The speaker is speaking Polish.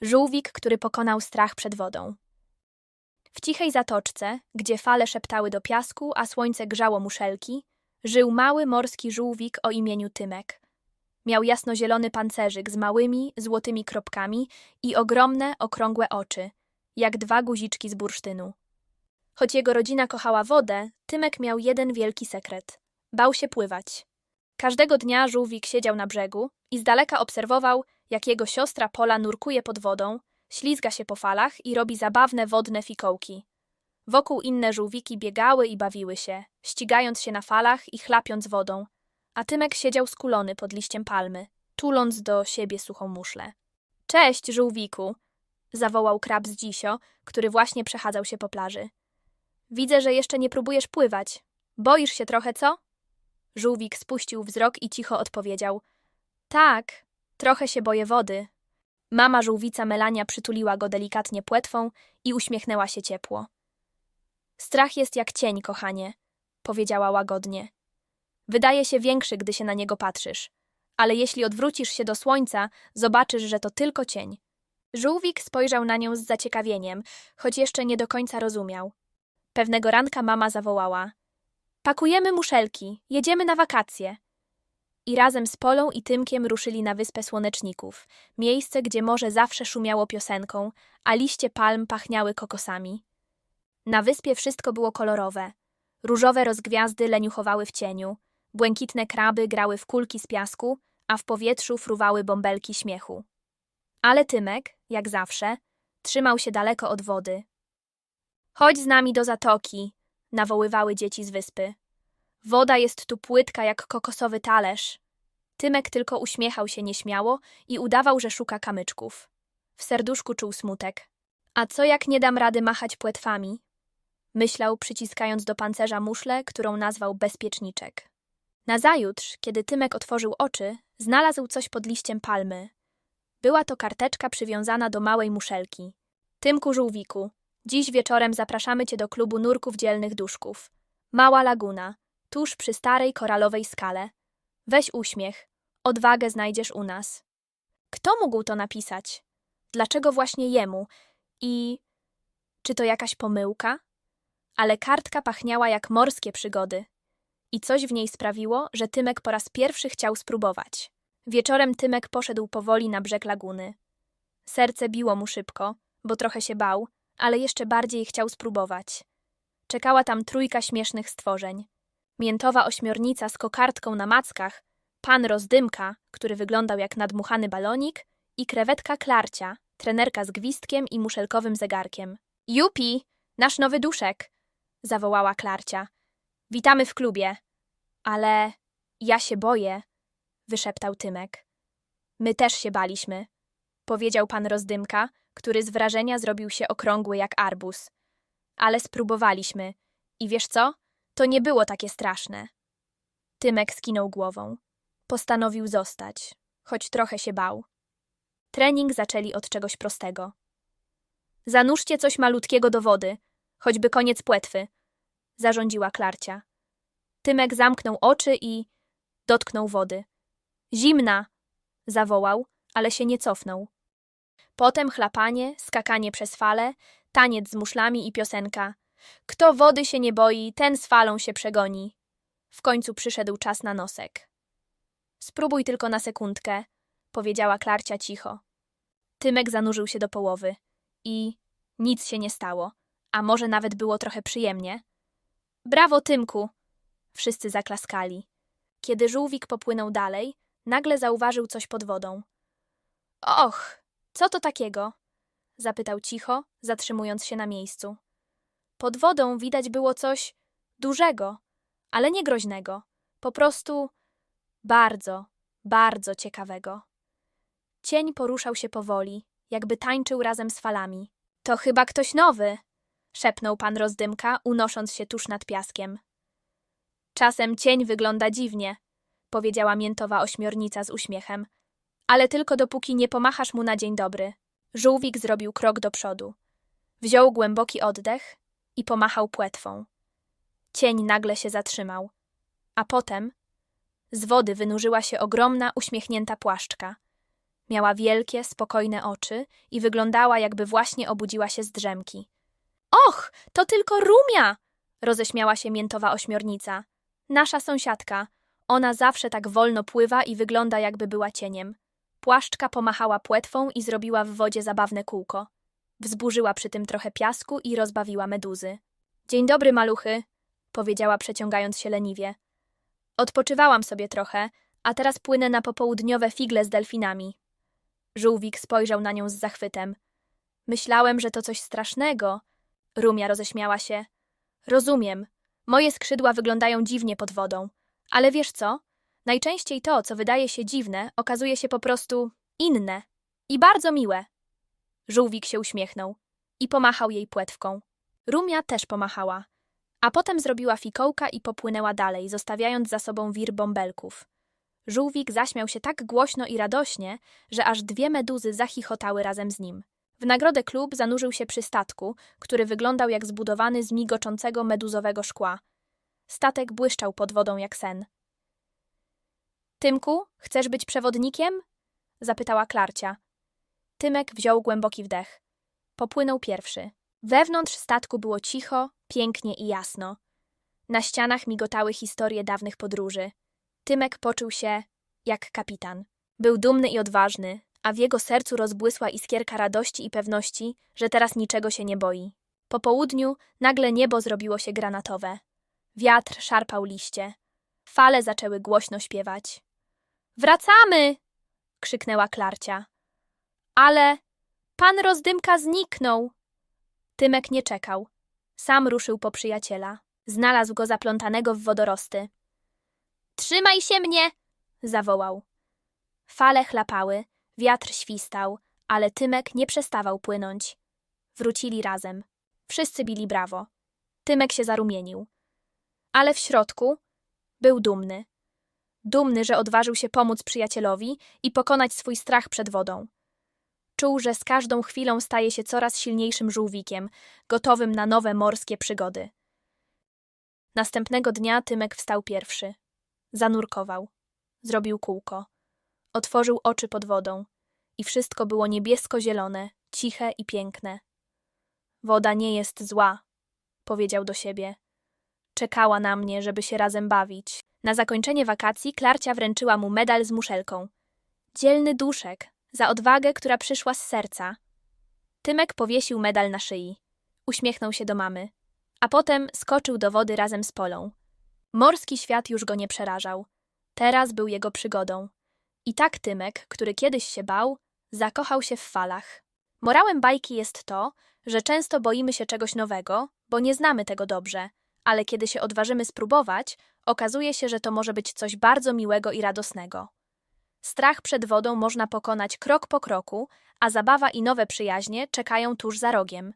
Żółwik, który pokonał strach przed wodą. W cichej zatoczce, gdzie fale szeptały do piasku, a słońce grzało muszelki, żył mały morski żółwik o imieniu Tymek. Miał jasnozielony pancerzyk z małymi, złotymi kropkami i ogromne, okrągłe oczy, jak dwa guziczki z bursztynu. Choć jego rodzina kochała wodę, Tymek miał jeden wielki sekret. Bał się pływać. Każdego dnia żółwik siedział na brzegu i z daleka obserwował, jak jego siostra Pola nurkuje pod wodą, ślizga się po falach i robi zabawne wodne fikołki. Wokół inne żółwiki biegały i bawiły się, ścigając się na falach i chlapiąc wodą, a Tymek siedział skulony pod liściem palmy, tuląc do siebie suchą muszlę. Cześć, żółwiku! zawołał krab z dzisio, który właśnie przechadzał się po plaży. Widzę, że jeszcze nie próbujesz pływać. Boisz się trochę, co? Żółwik spuścił wzrok i cicho odpowiedział: Tak, trochę się boję wody. Mama żółwica Melania przytuliła go delikatnie płetwą i uśmiechnęła się ciepło. Strach jest jak cień, kochanie, powiedziała łagodnie. Wydaje się większy, gdy się na niego patrzysz, ale jeśli odwrócisz się do słońca, zobaczysz, że to tylko cień. Żółwik spojrzał na nią z zaciekawieniem, choć jeszcze nie do końca rozumiał. Pewnego ranka mama zawołała: Pakujemy muszelki, jedziemy na wakacje. I razem z Polą i Tymkiem ruszyli na wyspę Słoneczników, miejsce, gdzie morze zawsze szumiało piosenką, a liście palm pachniały kokosami. Na wyspie wszystko było kolorowe. Różowe rozgwiazdy leniuchowały w cieniu, błękitne kraby grały w kulki z piasku, a w powietrzu fruwały bąbelki śmiechu. Ale Tymek, jak zawsze, trzymał się daleko od wody. Chodź z nami do zatoki, nawoływały dzieci z wyspy. Woda jest tu płytka jak kokosowy talerz. Tymek tylko uśmiechał się nieśmiało i udawał, że szuka kamyczków. W serduszku czuł smutek. A co jak nie dam rady machać płetwami? Myślał, przyciskając do pancerza muszlę, którą nazwał bezpieczniczek. Nazajutrz, kiedy Tymek otworzył oczy, znalazł coś pod liściem palmy. Była to karteczka przywiązana do małej muszelki. Tymku żółwiku, dziś wieczorem zapraszamy cię do klubu nurków dzielnych duszków. Mała laguna, tuż przy starej koralowej skale. Weź uśmiech, odwagę znajdziesz u nas. Kto mógł to napisać? Dlaczego właśnie jemu? I czy to jakaś pomyłka? Ale kartka pachniała jak morskie przygody. I coś w niej sprawiło, że Tymek po raz pierwszy chciał spróbować. Wieczorem Tymek poszedł powoli na brzeg laguny. Serce biło mu szybko, bo trochę się bał, ale jeszcze bardziej chciał spróbować. Czekała tam trójka śmiesznych stworzeń. Miętowa ośmiornica z kokardką na mackach, pan rozdymka, który wyglądał jak nadmuchany balonik i krewetka Klarcia, trenerka z gwizdkiem i muszelkowym zegarkiem. Jupi, nasz nowy duszek, zawołała Klarcia. Witamy w klubie. Ale ja się boję, wyszeptał Tymek. My też się baliśmy, powiedział pan rozdymka, który z wrażenia zrobił się okrągły jak arbus. Ale spróbowaliśmy. I wiesz co? To nie było takie straszne. Tymek skinął głową. Postanowił zostać, choć trochę się bał. Trening zaczęli od czegoś prostego. Zanurzcie coś malutkiego do wody, choćby koniec płetwy, zarządziła Klarcia. Tymek zamknął oczy i dotknął wody. Zimna! zawołał, ale się nie cofnął. Potem chlapanie, skakanie przez fale, taniec z muszlami i piosenka. Kto wody się nie boi, ten z falą się przegoni. W końcu przyszedł czas na nosek. Spróbuj tylko na sekundkę, powiedziała Klarcia cicho. Tymek zanurzył się do połowy i nic się nie stało, a może nawet było trochę przyjemnie. Brawo, Tymku! Wszyscy zaklaskali. Kiedy żółwik popłynął dalej, nagle zauważył coś pod wodą. Och, co to takiego? zapytał cicho, zatrzymując się na miejscu. Pod wodą widać było coś dużego, ale nie groźnego, po prostu bardzo, bardzo ciekawego. Cień poruszał się powoli, jakby tańczył razem z falami. To chyba ktoś nowy, szepnął pan rozdymka, unosząc się tuż nad piaskiem. Czasem cień wygląda dziwnie, powiedziała miętowa ośmiornica z uśmiechem, ale tylko dopóki nie pomachasz mu na dzień dobry. Żółwik zrobił krok do przodu. Wziął głęboki oddech i pomachał płetwą. Cień nagle się zatrzymał, a potem z wody wynurzyła się ogromna, uśmiechnięta płaszczka. Miała wielkie, spokojne oczy i wyglądała, jakby właśnie obudziła się z drzemki. Och, to tylko Rumia! roześmiała się miętowa ośmiornica. Nasza sąsiadka. Ona zawsze tak wolno pływa i wygląda, jakby była cieniem. Płaszczka pomachała płetwą i zrobiła w wodzie zabawne kółko. Wzburzyła przy tym trochę piasku i rozbawiła meduzy. Dzień dobry, maluchy, powiedziała przeciągając się leniwie. Odpoczywałam sobie trochę, a teraz płynę na popołudniowe figle z delfinami. Żółwik spojrzał na nią z zachwytem. Myślałem, że to coś strasznego. Rumia roześmiała się. Rozumiem. Moje skrzydła wyglądają dziwnie pod wodą. Ale wiesz co? Najczęściej to, co wydaje się dziwne, okazuje się po prostu inne i bardzo miłe. Żółwik się uśmiechnął i pomachał jej płetwką. Rumia też pomachała, a potem zrobiła fikołka i popłynęła dalej, zostawiając za sobą wir bąbelków. Żółwik zaśmiał się tak głośno i radośnie, że aż dwie meduzy zachichotały razem z nim. W nagrodę klub zanurzył się przy statku, który wyglądał jak zbudowany z migoczącego meduzowego szkła. Statek błyszczał pod wodą jak sen. Tymku, chcesz być przewodnikiem? zapytała Klarcia. Tymek wziął głęboki wdech. Popłynął pierwszy. Wewnątrz statku było cicho, pięknie i jasno. Na ścianach migotały historie dawnych podróży. Tymek poczuł się jak kapitan. Był dumny i odważny, a w jego sercu rozbłysła iskierka radości i pewności, że teraz niczego się nie boi. Po południu nagle niebo zrobiło się granatowe. Wiatr szarpał liście. Fale zaczęły głośno śpiewać. Wracamy! krzyknęła Klarcia. Ale pan rozdymka zniknął. Tymek nie czekał. Sam ruszył po przyjaciela. Znalazł go zaplątanego w wodorosty. Trzymaj się mnie! zawołał. Fale chlapały, wiatr świstał, ale Tymek nie przestawał płynąć. Wrócili razem. Wszyscy bili brawo. Tymek się zarumienił. Ale w środku był dumny. Dumny, że odważył się pomóc przyjacielowi i pokonać swój strach przed wodą. Czuł, że z każdą chwilą staje się coraz silniejszym żółwikiem, gotowym na nowe morskie przygody. Następnego dnia Tymek wstał pierwszy. Zanurkował. Zrobił kółko. Otworzył oczy pod wodą i wszystko było niebiesko-zielone, ciche i piękne. Woda nie jest zła, powiedział do siebie. Czekała na mnie, żeby się razem bawić. Na zakończenie wakacji Klarcia wręczyła mu medal z muszelką. Dzielny duszek, za odwagę, która przyszła z serca. Tymek powiesił medal na szyi. Uśmiechnął się do mamy. A potem skoczył do wody razem z Polą. Morski świat już go nie przerażał. Teraz był jego przygodą. I tak Tymek, który kiedyś się bał, zakochał się w falach. Morałem bajki jest to, że często boimy się czegoś nowego, bo nie znamy tego dobrze, ale kiedy się odważymy spróbować, okazuje się, że to może być coś bardzo miłego i radosnego. Strach przed wodą można pokonać krok po kroku, a zabawa i nowe przyjaźnie czekają tuż za rogiem.